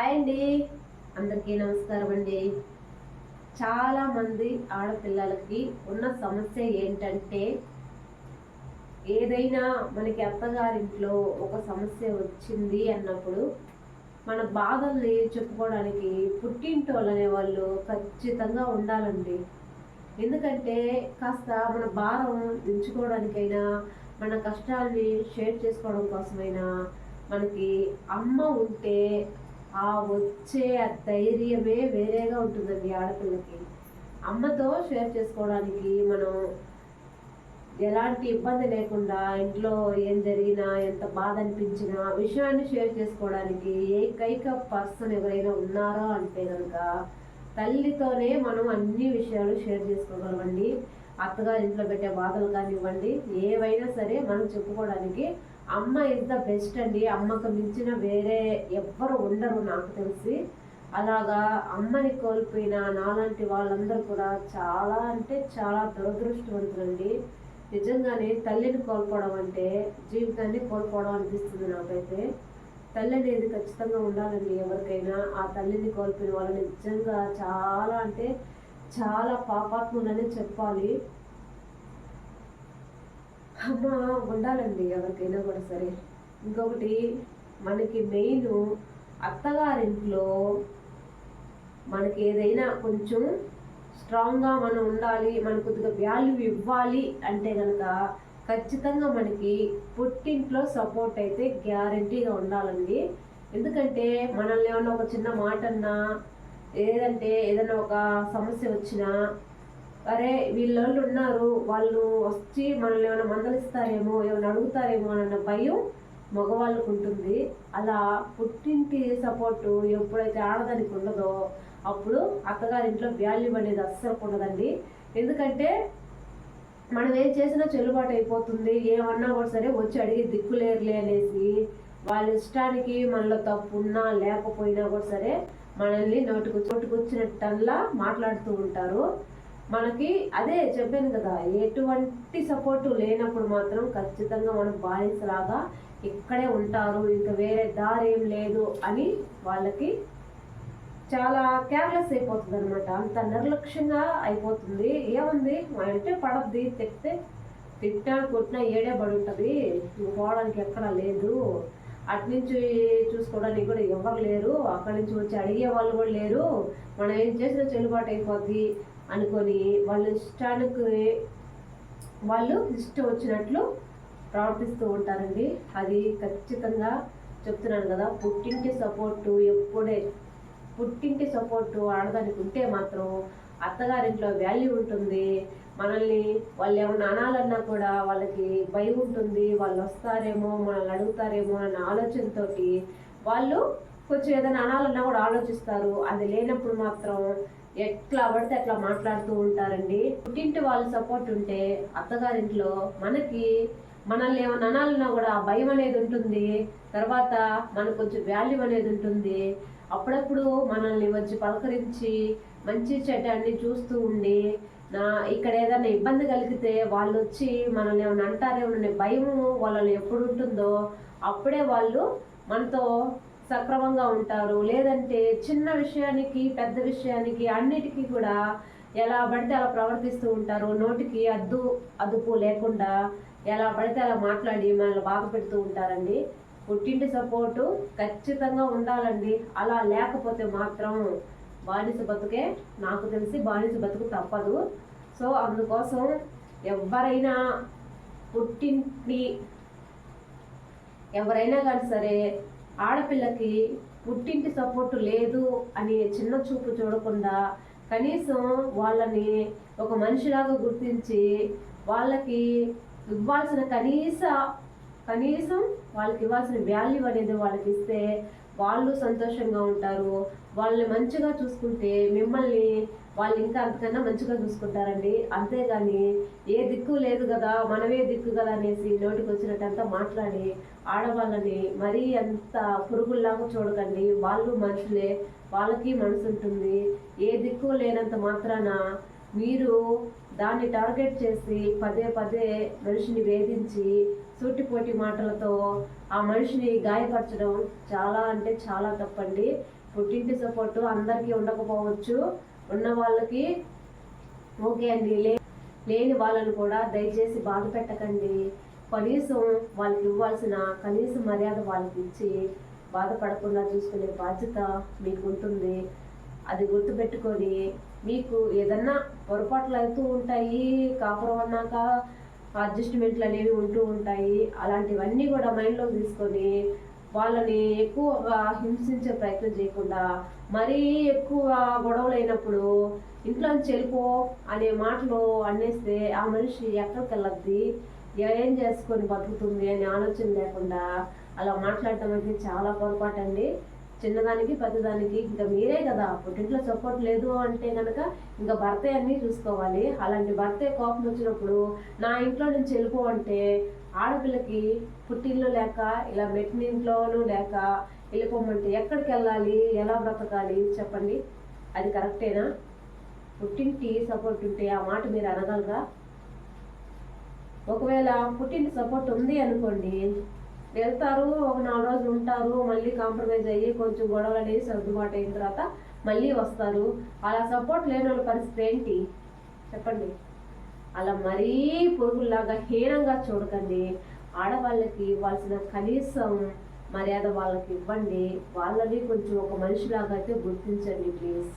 Hi అండి. అందరికీ నమస్కారం అండి. చాలామంది ఆడపిల్లలకి ఉన్న సమస్య ఏంటంటే ఏదైనా మనకి అత్తగారింట్లో ఒక సమస్య వచ్చింది అన్నప్పుడు మన బాధల్ని చెప్పుకోవడానికి పుట్టింటోళ్ళు అనేవాళ్ళు ఖచ్చితంగా ఉండాలండి. ఎందుకంటే కాస్త మన భారం దించుకోవడానికైనా మన కష్టాల్ని షేర్ చేసుకోవడం కోసమైనా మనకి అమ్మ ఉంటే ఆ వచ్చే ఆ ధైర్యమే వేరేగా ఉంటుందండి ఆడపిల్లకి. అమ్మతో షేర్ చేసుకోవడానికి మనం ఎలాంటి ఇబ్బంది లేకుండా ఇంట్లో ఏం జరిగినా ఎంత బాధ అనిపించినా విషయాన్ని షేర్ చేసుకోవడానికి ఏకైక పర్సన్ ఎవరైనా ఉన్నారో అంటే కనుక తల్లితోనే మనం అన్ని విషయాలు షేర్ చేసుకోగలమండి. అత్తగారి ఇంట్లో పెట్టే బాధలు కానివ్వండి ఏవైనా సరే మనం చెప్పుకోవడానికి అమ్మ ఇస్ ద బెస్ట్ అండి. అమ్మకు మించిన వేరే ఎవ్వరు ఉండరు నాకు తెలిసి. అలాగా అమ్మని కోల్పోయిన నాలాంటి వాళ్ళందరూ కూడా చాలా అంటే చాలా దురదృష్టవంతులండి. నిజంగానే తల్లిని కోల్పోవడం అంటే జీవితాన్ని కోల్పోవడం అనిపిస్తుంది నాకైతే. తల్లి అనేది ఖచ్చితంగా ఉండాలండి ఎవరికైనా. ఆ తల్లిని కోల్పోయిన వాళ్ళు నిజంగా చాలా అంటే చాలా పాపాత్ములని చెప్పాలి. అమ్మ ఉండాలండి ఎవరికైనా కూడా సరే. ఇంకొకటి మనకి మెయిన్ అత్తగారింట్లో మనకి ఏదైనా కొంచెం స్ట్రాంగ్గా మనం ఉండాలి మనకు కొద్దిగా వాల్యూ ఇవ్వాలి అంటే కనుక ఖచ్చితంగా మనకి పుట్టింట్లో సపోర్ట్ అయితే గ్యారంటీగా ఉండాలండి. ఎందుకంటే మనల్ని ఏమన్నా ఒక చిన్న మాట అన్నా ఏదంటే ఏదైనా ఒక సమస్య వచ్చినా అరే వీళ్ళు ఉన్నారు వాళ్ళు వచ్చి మనల్ని ఏమైనా మందలిస్తారేమో ఏమైనా అడుగుతారేమో అన్న భయం మగవాళ్ళకు ఉంటుంది అలా పుట్టింటి సపోర్టు ఎప్పుడైతే ఆడదానికి ఉండదో అప్పుడు అత్తగారింట్లో వాల్యూ అనేది అస్సలు ఉండదండి. ఎందుకంటే మనం ఏం చేసినా చెల్లుబాటు అయిపోతుంది. ఏమన్నా కూడా సరే వచ్చి అడిగి దిక్కులేరులే అనేసి వాళ్ళ ఇష్టానికి మనలో తప్పు ఉన్నా లేకపోయినా కూడా సరే మనల్ని నోటుకు చోటుకొచ్చినట్టల్లా మాట్లాడుతూ ఉంటారు. మనకి అదే చెప్పాను కదా ఎటువంటి సపోర్టు లేనప్పుడు మాత్రం ఖచ్చితంగా మనం బానిసలాగా ఇక్కడే ఉంటారు ఇంకా వేరే దారి ఏం లేదు అని వాళ్ళకి చాలా కేర్లెస్ అయిపోతుంది అనమాట అంత నిర్లక్ష్యంగా అయిపోతుంది. ఏముంది? మా అంటే పడద్ది తిప్పితే తిట్టా కొట్టినా ఏడే పడి ఉంటుంది. పోవడానికి ఎక్కడా లేదు. అట్నుంచి చూసుకోవడానికి కూడా ఎవరు లేరు. అక్కడి నుంచి వచ్చి అడిగే వాళ్ళు కూడా లేరు. మనం ఏం చేసినా చెల్లుబాటు అయిపోద్ది. అనుకొని వాళ్ళ ఇష్టానికి వాళ్ళు ఇష్టం వచ్చినట్లు ప్రవర్తిస్తూ ఉంటారండి. అది ఖచ్చితంగా చెప్తున్నాను కదా పుట్టింటి సపోర్టు ఎప్పుడే పుట్టింటి సపోర్టు ఆడదానికి ఉంటే మాత్రం అత్తగారింట్లో వాల్యూ ఉంటుంది. మనల్ని వాళ్ళు ఏమన్నా అనాలన్నా కూడా వాళ్ళకి భయం ఉంటుంది. వాళ్ళు వస్తారేమో మనల్ని అడుగుతారేమో అన్న ఆలోచనతోటి వాళ్ళు కొంచెం ఏదైనా అనాలన్నా కూడా ఆలోచిస్తారు. అది లేనప్పుడు మాత్రం ఎట్లా పడితే అట్లా మాట్లాడుతూ ఉంటారండి. పుట్టింటి వాళ్ళ సపోర్ట్ ఉంటే అత్తగారింట్లో మనకి మనల్ని ఏమైనా అనాలన్నా కూడా ఆ భయం అనేది ఉంటుంది. తర్వాత మనకు కొంచెం వాల్యూ అనేది ఉంటుంది. అప్పుడప్పుడు మనల్ని వచ్చి పలకరించి మంచి చెడ్డ అన్ని చూస్తూ ఉండి నా ఇక్కడ ఏదైనా ఇబ్బంది కలిగితే వాళ్ళు వచ్చి మనల్ని ఏమైనా అంటారేమో అనే భయము వాళ్ళని ఎప్పుడు ఉంటుందో అప్పుడే వాళ్ళు మనతో సక్రమంగా ఉంటారు. లేదంటే చిన్న విషయానికి పెద్ద విషయానికి అన్నిటికీ కూడా ఎలా పడితే అలా ప్రవర్తిస్తూ ఉంటారు. నోటికి అద్దు అదుపు లేకుండా ఎలా పడితే అలా మాట్లాడి మనల్ని బాధ పెడుతూ ఉంటారండి. పుట్టింటి సపోర్టు ఖచ్చితంగా ఉండాలండి. అలా లేకపోతే మాత్రం బానిస బతుకే నాకు తెలిసి బానిస బతుకు తప్పదు. సో అందుకోసం ఎవరైనా పుట్టింటి ఎవరైనా కానీ సరే ఆడపిల్లకి పుట్టింటి సపోర్టు లేదు అని చిన్న చూపు చూడకుండా కనీసం వాళ్ళని ఒక మనిషిలాగా గుర్తించి వాళ్ళకి ఇవ్వాల్సిన కనీస కనీసం వాళ్ళకి ఇవ్వాల్సిన వాల్యూ అనేది వాళ్ళకి ఇస్తే వాళ్ళు సంతోషంగా ఉంటారు వాళ్ళని మంచిగా చూసుకుంటే మిమ్మల్ని వాళ్ళు ఇంకా అంతకన్నా మంచిగా చూసుకుంటారండి. అంతేగాని ఏ దిక్కు లేదు కదా మనమే దిక్కు కదా అనేసి నోటికి వచ్చినట్టంతా మాట్లాడి ఆడవాళ్ళని మరీ అంత పురుగుల్లాగా చూడకండి. వాళ్ళు మనుషులే వాళ్ళకి మనసు ఉంటుంది ఏ దిక్కు లేనంత మాత్రాన మీరు దాన్ని టార్గెట్ చేసి పదే పదే మనిషిని వేధించి సూటిపోటి మాటలతో ఆ మనిషిని గాయపరచడం చాలా అంటే చాలా తప్పండి. పుట్టింటి సపోర్టు అందరికీ ఉండకపోవచ్చు. ఉన్న వాళ్ళకి ఓకే అండి. లే లేని వాళ్ళను కూడా దయచేసి బాధ పెట్టకండి. కనీసం వాళ్ళకి ఇవ్వాల్సిన కనీస మర్యాద వాళ్ళకి ఇచ్చి బాధపడకుండా చూసుకునే బాధ్యత మీకు ఉంటుంది అది గుర్తుపెట్టుకొని మీకు ఏదన్నా పొరపాట్లు అవుతూ ఉంటాయి కాపురం అన్నాక అడ్జస్ట్మెంట్లు అనేవి ఉంటూ ఉంటాయి. అలాంటివన్నీ కూడా మైండ్లో తీసుకొని వాళ్ళని ఎక్కువగా హింసించే ప్రయత్నం చేయకుండా మరీ ఎక్కువ గొడవలు అయినప్పుడు ఇంట్లోంచి వెళ్ళిపో అనే మాటలు అనేస్తే ఆ మనిషి ఎక్కడికి వెళ్ళద్ది? ఏం చేసుకొని బతుకుతుంది అనే ఆలోచన లేకుండా అలా మాట్లాడటం అయితే చాలా పొరపాటు అండి చిన్నదానికి పెద్దదానికి ఇంకా మీరే కదా. పుట్టింట్లో సపోర్ట్ లేదు అంటే కనుక ఇంకా భర్తే అన్నీ చూసుకోవాలి. అలాంటి భర్తే కోపం వచ్చినప్పుడు నా ఇంట్లో నుంచి వెళ్ళిపో అంటే ఆడపిల్లకి పుట్టిల్లు లేక ఇలా మెట్టిన ఇంట్లోనూ లేక వెళ్ళిపోమంటే ఎక్కడికి వెళ్ళాలి? ఎలా బ్రతకాలి? చెప్పండి. అది కరెక్టేనా? పుట్టింటి సపోర్ట్ ఉంటే ఆ మాట మీరు అనగలరా? ఒకవేళ పుట్టింటి సపోర్ట్ ఉంది అనుకోండి వెళ్తారు ఒక నాలుగు రోజులు ఉంటారు మళ్ళీ కాంప్రమైజ్ అయ్యి కొంచెం గొడవలు అనేది సర్దుబాటు అయిన తర్వాత మళ్ళీ వస్తారు. అలా సపోర్ట్ లేని వాళ్ళ పరిస్థితి ఏంటి? చెప్పండి. అలా మరీ పురుగుల్లాగా హీనంగా చూడకండి. ఆడవాళ్ళకి ఇవ్వాల్సిన కనీసం మర్యాద వాళ్ళకి ఇవ్వండి. వాళ్ళని కొంచెం ఒక మనిషిలాగా అయితే గుర్తించండి ప్లీజ్